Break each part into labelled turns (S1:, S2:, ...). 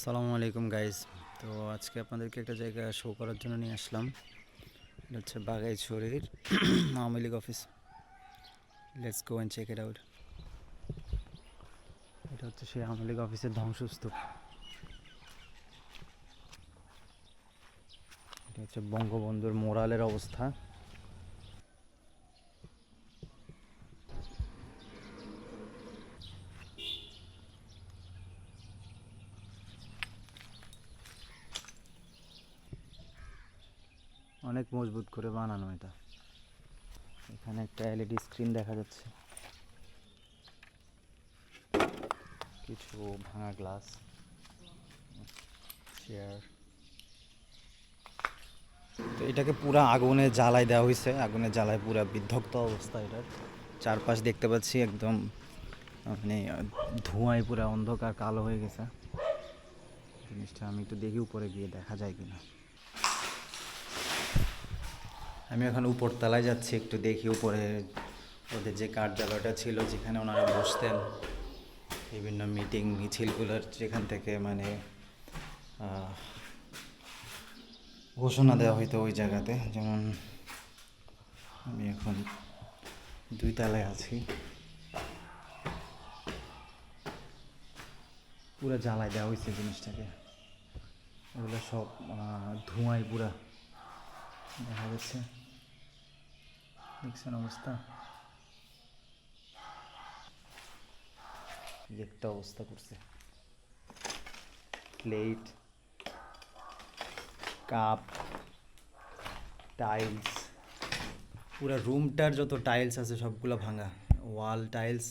S1: আসসালামু আলাইকুম গাইজ তো আজকে আপনাদেরকে একটা জায়গা শো করার জন্য নিয়ে আসলাম। এটা হচ্ছে বাগাইছড়ির Awami League office let's go and check it out এটা হচ্ছে সেই আওয়ামী লীগ অফিসের ধ্বংসস্তূপ। এটা হচ্ছে বঙ্গবন্ধুর মোরালের অবস্থা। অনেক মজবুত করে বানানো এটা। এখানে একটা এলইডি স্ক্রিন দেখা যাচ্ছে। কিছু ভাঙা গ্লাস চেয়ার তো এটাকে পুরা আগুনে জ্বালাই দেওয়া হয়েছে। আগুনে জ্বালায় পুরা বিধ্বক্ত অবস্থা এটার। চারপাশ দেখতে পাচ্ছি একদম মানে ধোঁয়ায় পুরা অন্ধকার, কালো হয়ে গেছে। জিনিসটা আমি একটু দেখি উপরে গিয়ে দেখা যায় কিনা। আমি এখন উপর তলায় যাচ্ছি, একটু দেখি উপরে ওদের যে কার্যালয়টা ছিল যেখানে ওনারা বসতেন, বিভিন্ন মিটিং, মিছিলগুলোর যেখান থেকে মানে ঘোষণা দেওয়া হইতো ওই জায়গাতে। যেমন আমি এখন দুই তলায় আছি। পুরো জ্বালায় দেওয়া হয়েছে জিনিসটাকে। এগুলো সব ধোঁয়ায় পুরা দেখা যাচ্ছে। দেখছেন অবস্থা একটা অবস্থা করছে প্লেট কাপ টাইলস পুরো রুমটার যত টাইলস আছে সবগুলো ভাঙা ওয়াল টাইলস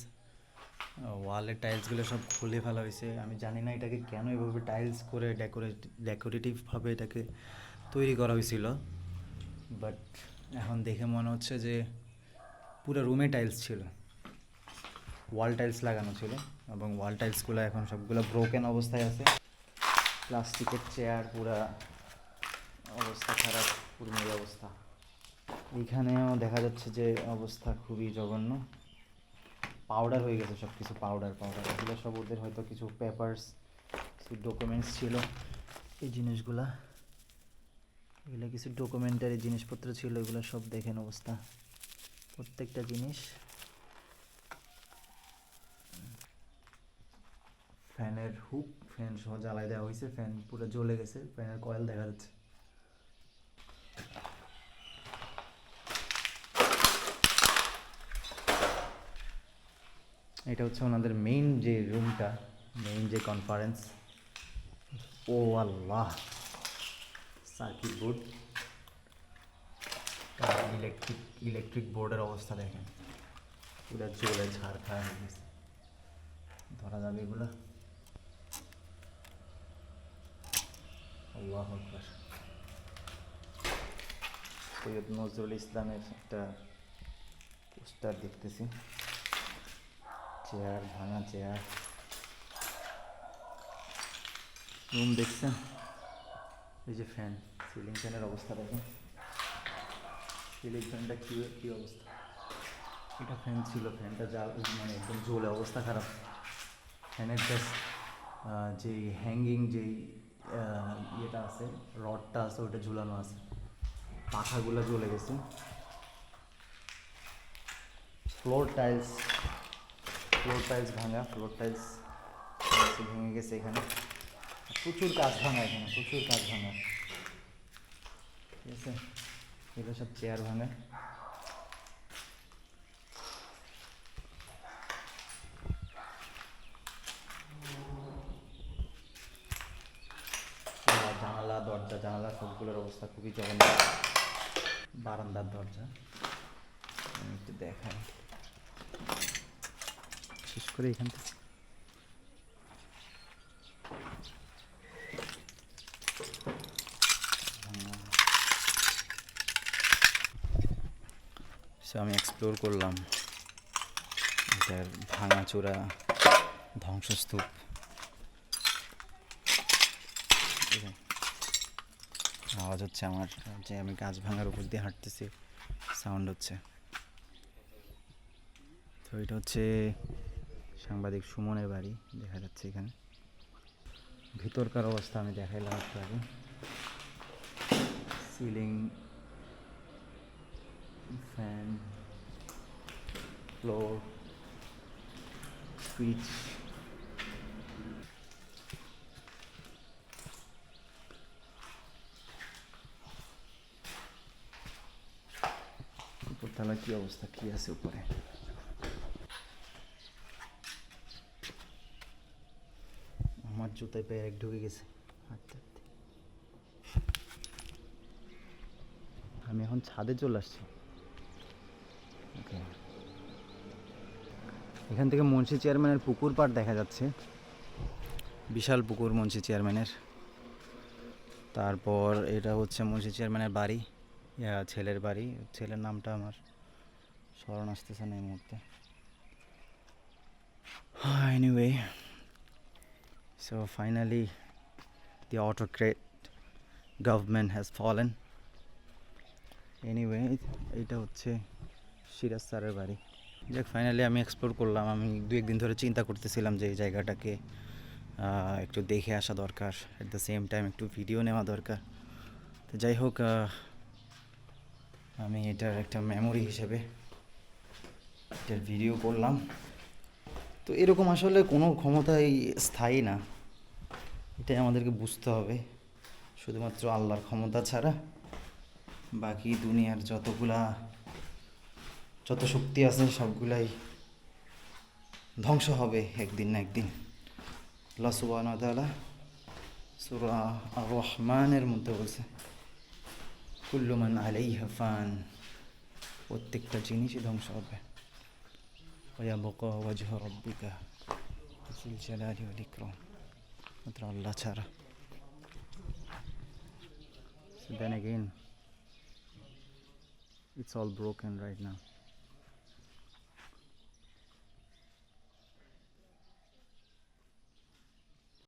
S1: ওয়ালের টাইলসগুলো সব খুলে ফেলা হয়েছে আমি জানি না এটাকে কেন এভাবে টাইলস করে ডেকোরেট ডেকোরেটিভভাবে এটাকে তৈরি করা হয়েছিল বাট এখন দেখে মনে হচ্ছে যে পুরো রুমে টাইলস ছিল। ওয়াল টাইলস লাগানো ছিল এবং ওয়াল টাইলসগুলো এখন সবগুলো ব্রোকেন অবস্থায় আছে। প্লাস্টিকের চেয়ার পুরা অবস্থা খারাপ পুরনো অবস্থা। এইখানেও দেখা যাচ্ছে যে অবস্থা খুবই জঘন্য। পাউডার হয়ে গেছে সব কিছু পাউডার পাউডার এগুলো সব ওদের হয়তো কিছু পেপারস কিছু ডকুমেন্টস ছিল। এই জিনিসগুলা এগুলো কিছু ডকুমেন্টারি জিনিসপত্র ছিল, এগুলো সব দেখেন অবস্থা। প্রত্যেকটা জিনিস। ফ্যানের হুক, ফ্যান সহ জ্বালাই দেওয়া হয়েছে, ফ্যান পুরো জ্বলে গেছে, ফ্যানের কয়েল দেখা যাচ্ছে। এটা হচ্ছে ওনাদের মেইন যে রুমটা মেইন যে কনফারেন্স ও আল্লাহ! সার্কিট বোর্ড ইলেকট্রিক ইলেকট্রিক বোর্ডের অবস্থা দেখেন। পুরো খাওয়া হয়ে গেছে। ধরা যাবে এগুলো। সৈয়দ নজরুল ইসলামের একটা পোস্টার দেখতেছি। চেয়ার, ভাঙা চেয়ার। রুম দেখছেন? এই যে ফ্যান সিলিং ফ্যানের অবস্থা দেখেন। সিলিং ফ্যানটা কী কী অবস্থা? এটা ফ্যান ছিল, ফ্যানটা যা মানে একদম জ্বলে অবস্থা খারাপ। ফ্যানের জাস্ট যেই হ্যাঙ্গিং যেই ইয়েটা আছে, রডটা আছে ওটা ঝুলানো আছে। পাখাগুলো জ্বলে গেছে। ফ্লোর টাইলস ফ্লোর টাইলস ভাঙা ফ্লোর টাইলস ভেঙে গেছে এখানে। প্রচুর কাজ ভাঙা এখানে, প্রচুর কাজ ভাঙা ঠিক আছে? এগুলো সব চেয়ার ভাঙা। জানালা, দরজা, জানালা সবগুলোর অবস্থা খুবই জঘন্য। বারান্দার দরজা। একটু দেখাই। শেষ করে এখান থেকে। সো আমি এক্সপ্লোর করলাম। এটার ভাঙাচোরা ধ্বংসস্তূপ। আওয়াজ হচ্ছে আমার, যে আমি গাছ ভাঙার উপর দিয়ে হাঁটতেছি। সাউন্ড হচ্ছে। তো এটা হচ্ছে সাংবাদিক সুমনের বাড়ি, দেখা যাচ্ছে এখানে। ভিতরকার অবস্থা আমি দেখাইলাম একটু আগে। সিলিং ফ্যান ফ্লোর সুইচ উপরতলা কি অবস্থা কি আছে উপরে আমার জুতায় পেয়ে এক ঢুকে গেছে। হাঁটতে হাঁটতে আমি এখন ছাদে চলে আসছি। এখান থেকে মুন্সি চেয়ারম্যানের পুকুর পাড় দেখা যাচ্ছে। বিশাল পুকুর মুন্সি চেয়ারম্যানের। তারপর এটা হচ্ছে মুন্সি চেয়ারম্যানের বাড়ি। ছেলের বাড়ি। ছেলের নামটা আমার স্মরণ আসতেছে না এই মুহূর্তে। Anyway So finally, the autocrat government has fallen. Anyway এটা হচ্ছে সিরাজ স্যারের বাড়ি। যাক ফাইনালি আমি এক্সপ্লোর করলাম। আমি দু একদিন ধরে চিন্তা করতেছিলাম যে এই জায়গাটাকে একটু দেখে আসা দরকার। অ্যাট দ্য সেম টাইম একটু ভিডিও নেওয়া দরকার। তো যাই হোক আমি এটার একটা মেমোরি হিসেবে এটার ভিডিও করলাম। তো এরকম আসলে কোনো ক্ষমতাই স্থায়ী না। এটাই আমাদেরকে বুঝতে হবে। শুধুমাত্র আল্লাহর ক্ষমতা ছাড়া বাকি দুনিয়ার যতগুলা যত শক্তি আছে সবগুলাই ধ্বংস হবে একদিন না একদিন। আল্লাহ সুবাহতালা সুরা রহমানের মধ্যে বলছে কুল্লুমান আলাই হাফান প্রত্যেকটা জিনিসই ধ্বংস হবে। ওয়া বক ওয়াজহ রব্বিকা জালালি ওয়াল ইকরাম মাত্র আল্লাহ ছাড়া। Then then it's all all broken right now.